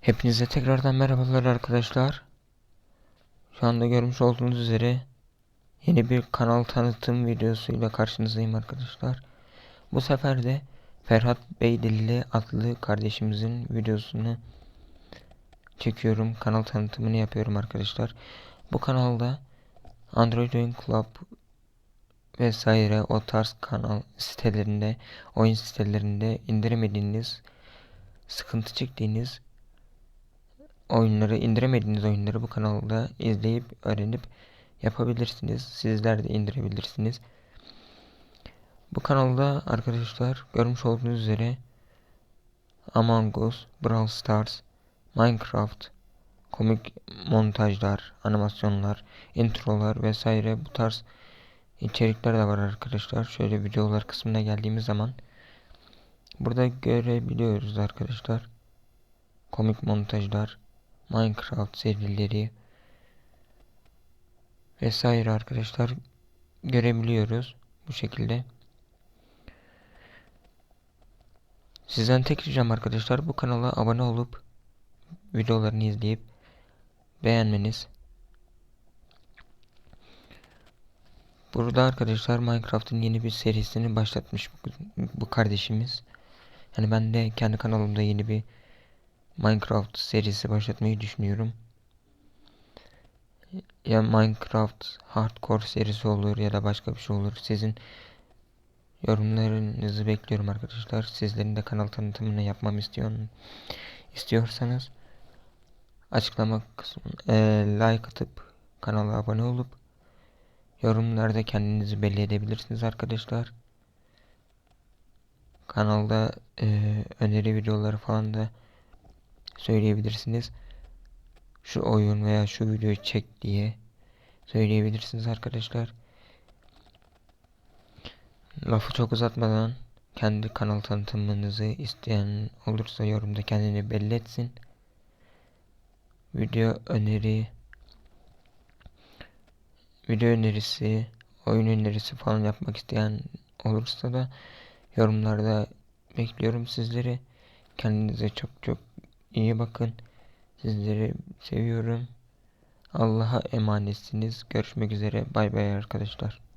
Hepinize tekrardan merhabalar arkadaşlar. Şu anda görmüş olduğunuz üzere yeni bir kanal tanıtım videosuyla karşınızdayım arkadaşlar. Bu sefer de Ferhat Beydilli adlı kardeşimizin videosunu çekiyorum. Kanal tanıtımını yapıyorum arkadaşlar. Bu kanalda Android Oyun Club vesaire o tarz kanal sitelerinde, oyun sitelerinde indiremediğiniz, sıkıntı çektiğiniz oyunları indiremediğiniz oyunları bu kanalda izleyip öğrenip yapabilirsiniz. Sizler de indirebilirsiniz. Bu kanalda arkadaşlar görmüş olduğunuz üzere Among Us, Brawl Stars, Minecraft, komik montajlar, animasyonlar, introlar vesaire bu tarz içerikler de var arkadaşlar. Şöyle videolar kısmına geldiğimiz zaman burada görebiliyoruz arkadaşlar. Komik montajlar, Minecraft serileri vesaire arkadaşlar görebiliyoruz bu şekilde. Sizden tek ricam arkadaşlar bu kanala abone olup videolarını izleyip beğenmeniz. Burada arkadaşlar Minecraft'ın yeni bir serisini başlatmış bu, kardeşimiz. Yani ben de kendi kanalımda yeni bir Minecraft serisi başlatmayı düşünüyorum. Ya Minecraft Hardcore serisi olur ya da başka bir şey olur. Sizin yorumlarınızı bekliyorum arkadaşlar. Sizlerin de kanal tanıtımını yapmamı istiyor, istiyorsanız açıklama kısmına e, like atıp kanala abone olup yorumlarda kendinizi belli edebilirsiniz arkadaşlar. Kanalda e, öneri videoları falan da söyleyebilirsiniz. Şu oyun veya şu videoyu çek diye söyleyebilirsiniz arkadaşlar. Lafı çok uzatmadan kendi kanal tanıtımınızı isteyen olursa yorumda kendini belli etsin. Video öneri video önerisi, oyun önerisi falan yapmak isteyen olursa da yorumlarda bekliyorum sizleri. Kendinize çok çok iyi bakın. Sizleri seviyorum. Allah'a emanetsiniz. Görüşmek üzere. Bay bay arkadaşlar.